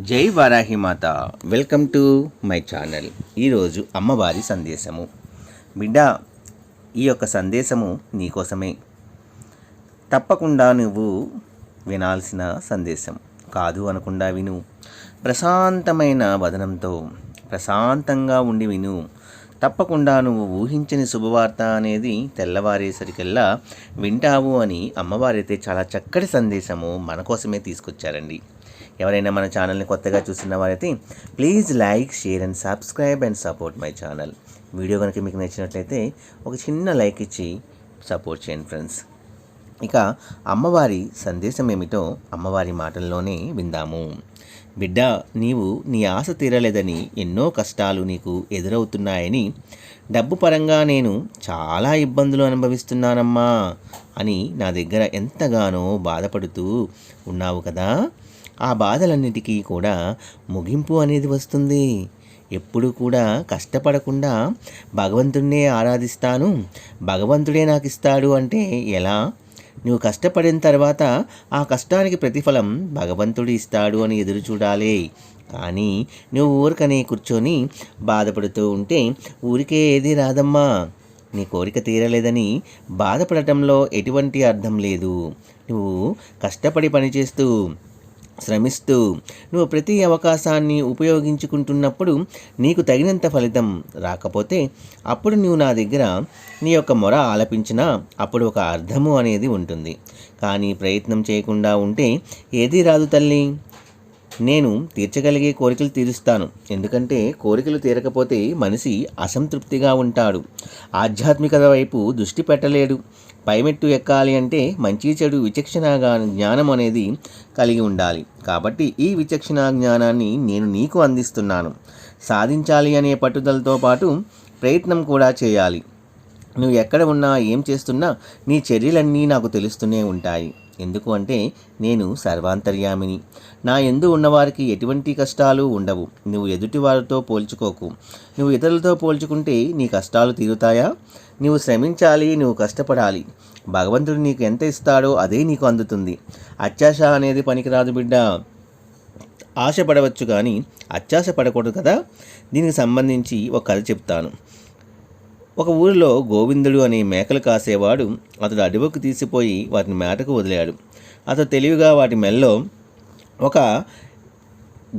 జై Varahi Mata. Welcome to my channel. ఈరోజు అమ్మవారి సందేశము. బిడ్డ ఈ యొక్క సందేశము నీకోసమే తప్పకుండా నువ్వు వినాల్సిన సందేశం. కాదు అనకుండా విను. ప్రశాంతమైన వదనంతో ప్రశాంతంగా ఉండి విను. తప్పకుండా నువ్వు ఊహించని శుభవార్త అనేది తెల్లవారేసరికల్లా వింటావు అని అమ్మవారైతే చాలా చక్కటి సందేశము మన కోసమే తీసుకొచ్చారండి. ఎవరైనా మన ఛానల్ని కొత్తగా చూసిన వారైతే please like share and subscribe and support my channel. Video కనుక మీకు నచ్చినట్లయితే ఒక చిన్న లైక్ ఇచ్చి సపోర్ట్ చేయండి ఫ్రెండ్స్. ఇక అమ్మవారి సందేశం ఏమిటో అమ్మవారి మాటల్లోనే విందాము. బిడ్డ నీవు నీ ఆశ తీరలేదని ఎన్నో కష్టాలు నీకు ఎదురవుతున్నాయని డబ్బు పరంగా నేను చాలా ఇబ్బందులు అనుభవిస్తున్నానమ్మా అని నా దగ్గర ఎంతగానో బాధపడుతూ ఉన్నావు కదా? ఆ బాధలన్నిటికీ కూడా ముగింపు అనేది వస్తుంది. ఎప్పుడు కూడా కష్టపడకుండా భగవంతుడినే ఆరాధిస్తాను. భగవంతుడే నాకు ఇస్తాడు అంటే ఎలా? నువ్వు కష్టపడిన తర్వాత ఆ కష్టానికి ప్రతిఫలం భగవంతుడు ఇస్తాడు అని ఎదురు చూడాలి. కానీ నువ్వు ఊరికనే కూర్చొని బాధపడుతూ ఉంటే ఊరికే ఏది రాదమ్మా. నీ కోరిక తీరలేదని బాధపడటంలో ఎటువంటి అర్థం లేదు. నువ్వు కష్టపడి పనిచేస్తూ శ్రమిస్తూ నువ్వు ప్రతి అవకాశాన్ని ఉపయోగించుకుంటున్నప్పుడు నీకు తగినంత ఫలితం రాకపోతే అప్పుడు నువ్వు నా దగ్గర నీ యొక్క మొర ఆలపించినా అప్పుడు ఒక అర్థము అనేది ఉంటుంది. కానీ ప్రయత్నం చేయకుండా ఉంటే ఏది రాదు తల్లి. నేను తీర్చగలిగే కోరికలు తీరుస్తాను. ఎందుకంటే కోరికలు తీరకపోతే మనిషి అసంతృప్తిగా ఉంటాడు. ఆధ్యాత్మికత వైపు దృష్టి పెట్టలేడు. పైమెట్టు ఎక్కాలి అంటే మంచి చెడు విచక్షణ జ్ఞానం అనేది కలిగి ఉండాలి. కాబట్టి ఈ విచక్షణ జ్ఞానాన్ని నేను నీకు అందిస్తున్నాను. సాధించాలి అనే పట్టుదలతో పాటు ప్రయత్నం కూడా చేయాలి. నువ్వు ఎక్కడ ఉన్నా ఏం చేస్తున్నా నీ చర్యలన్నీ నాకు తెలుస్తూనే ఉంటాయి. ఎందుకు అంటే నేను సర్వాంతర్యామిని. నా ఎందు ఉన్నవారికి ఎటువంటి కష్టాలు ఉండవు. నువ్వు ఎదుటివారితో పోల్చుకోకు. నువ్వు ఇతరులతో పోల్చుకుంటే నీ కష్టాలు తీరుతాయా? నువ్వు శ్రమించాలి నువ్వు కష్టపడాలి. భగవంతుడు నీకు ఎంత ఇస్తాడో అదే నీకు అందుతుంది. అత్యాశ అనేది పనికిరాదు బిడ్డ. ఆశపడవచ్చు కానీ అత్యాశ పడకూడదు కదా? దీనికి సంబంధించి ఒక కథ చెప్తాను. ఒక ఊరిలో గోవిందుడు అనే మేకలు కాసేవాడు అతడు అడవికి తీసిపోయి వాటిని మేటకు వదిలాడు. అతడు తెలివిగా వాటి మెల్లో ఒక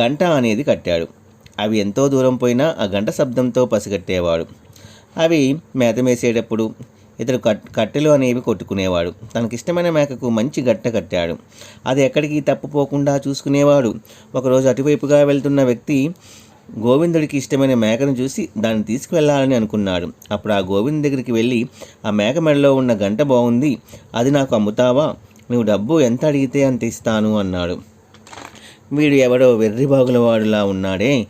గంట అనేది కట్టాడు. అవి ఎంతో దూరం పోయినా ఆ గంట శబ్దంతో పసిగట్టేవాడు. అవి మేత మేసేటప్పుడు ఇతడు కట్ కట్టెలు అనేవి కొట్టుకునేవాడు. తనకిష్టమైన మేకకు మంచి గట్ట కట్టాడు. అది ఎక్కడికి తప్పుపోకుండా చూసుకునేవాడు. ఒకరోజు అటువైపుగా వెళ్తున్న వ్యక్తి గోవిందుడికి ఇష్టమైన మేకను చూసి దాన్ని తీసుకువెళ్ళాలని అనుకున్నాడు. అప్పుడు ఆ గోవింద్ దగ్గరికి వెళ్ళి ఆ మేక మెడలో ఉన్న గంట బాగుంది అది నాకు అమ్ముతావా? నువ్వు డబ్బు ఎంత అడిగితే అంత ఇస్తాను అన్నాడు. వీడు ఎవడో వెర్రిబాగుల వాడులా ఉన్నాడే.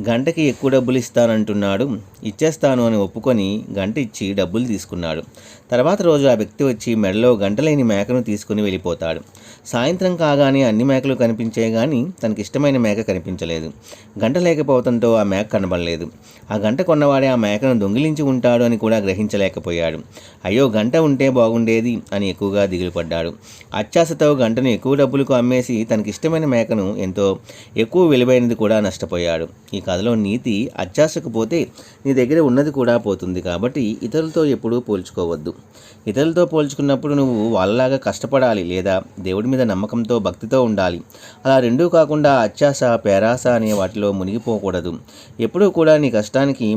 గంటకి ఎక్కువ డబ్బులు ఇస్తానంటున్నాడు. ఇచ్చేస్తాను అని ఒప్పుకొని గంట ఇచ్చి డబ్బులు తీసుకున్నాడు. తర్వాత రోజు ఆ వ్యక్తి వచ్చి మెడలో గంటలేని మేకను తీసుకుని వెళ్ళిపోతాడు. సాయంత్రం కాగానే అన్ని మేకలు కనిపించే కానీ తనకి ఇష్టమైన మేక కనిపించలేదు. గంట లేకపోవడంతో ఆ మేక కనబడలేదు. ఆ గంట కొన్నవాడే ఆ మేకను దొంగిలించి ఉంటాడు అని కూడా గ్రహించలేకపోయాడు. అయ్యో గంట ఉంటే బాగుండేది అని ఎక్కువగా దిగులు పడ్డాడు. అత్యాశతో గంటను ఎక్కువ డబ్బులకు అమ్మేసి తనకిష్టమైన మేకను ఎంతో ఎక్కువ విలువైనది కూడా నష్టపోయాడు. ఈ కథలో నీతి అత్యాశకపోతే నీ దగ్గర ఉన్నది కూడా పోతుంది కాబట్టి ఇతరులతో ఎప్పుడూ పోల్చుకోవద్దు. ఇతరులతో పోల్చుకున్నప్పుడు నువ్వు వాళ్ళలాగా కష్టపడాలి లేదా దేవుడి మీద నమ్మకంతో భక్తితో ఉండాలి. అలా రెండూ కాకుండా అత్యాశ పేరాస అనే వాటిలో మునిగిపోకూడదు. ఎప్పుడూ కూడా నీ కష్టానికి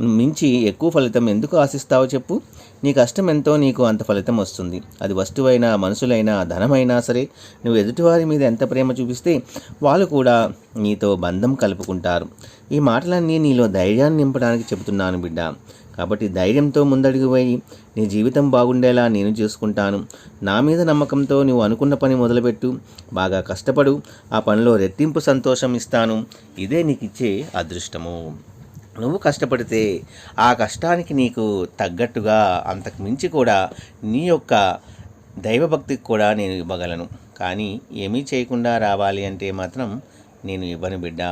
మించి ఎక్కువ ఫలితం ఎందుకు ఆశిస్తావో చెప్పు. నీ కష్టం ఎంతో నీకు అంత ఫలితం వస్తుంది. అది వస్తువైనా మనుషులైనా ధనమైనా సరే నువ్వు ఎదుటివారి మీద ఎంత ప్రేమ చూపిస్తే వాళ్ళు కూడా నీతో బంధం కలుపుకుంటారు. ఈ మాటలన్నీ నీలో ధైర్యాన్ని నింపడానికి చెబుతున్నాను బిడ్డ. కాబట్టి ధైర్యంతో ముందడుగు పోయి నీ జీవితం బాగుండేలా నేను చేసుకుంటాను. నా మీద నమ్మకంతో నువ్వు అనుకున్న పని మొదలుపెట్టు. బాగా కష్టపడు. ఆ పనిలో రెట్టింపు సంతోషం ఇస్తాను. ఇదే నీకు ఇచ్చే అదృష్టము. నువ్వు కష్టపడితే ఆ కష్టానికి నీకు తగ్గట్టుగా అంతకు మించి కూడా నీ యొక్క దైవభక్తికి కూడా నేను ఇవ్వగలను. కానీ ఏమీ చేయకుండా రావాలి అంటే మాత్రం నేను ఇవ్వను బిడ్డ.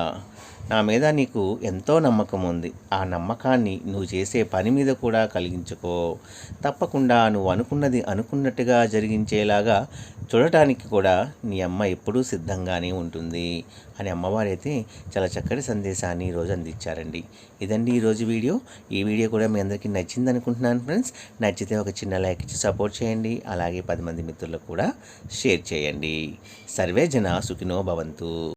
నా మీద నీకు ఎంతో నమ్మకం ఉంది. ఆ నమ్మకాన్ని నువ్వు చేసే పని మీద కూడా కలిగించుకో. తప్పకుండా నువ్వు అనుకున్నది అనుకున్నట్టుగా జరిగించేలాగా చూడటానికి కూడా నీ అమ్మ ఎప్పుడూ సిద్ధంగానే ఉంటుంది అని అమ్మవారైతే చాలా చక్కటి సందేశాన్ని ఈరోజు అందించారండి. ఇదండి ఈరోజు వీడియో. ఈ వీడియో కూడా మీ అందరికీ నచ్చింది అనుకుంటున్నాను ఫ్రెండ్స్. నచ్చితే ఒక చిన్న లైక్ ఇచ్చి సపోర్ట్ చేయండి. అలాగే పది మంది మిత్రులకు కూడా షేర్ చేయండి. సర్వే జన సుఖినో భవంతు.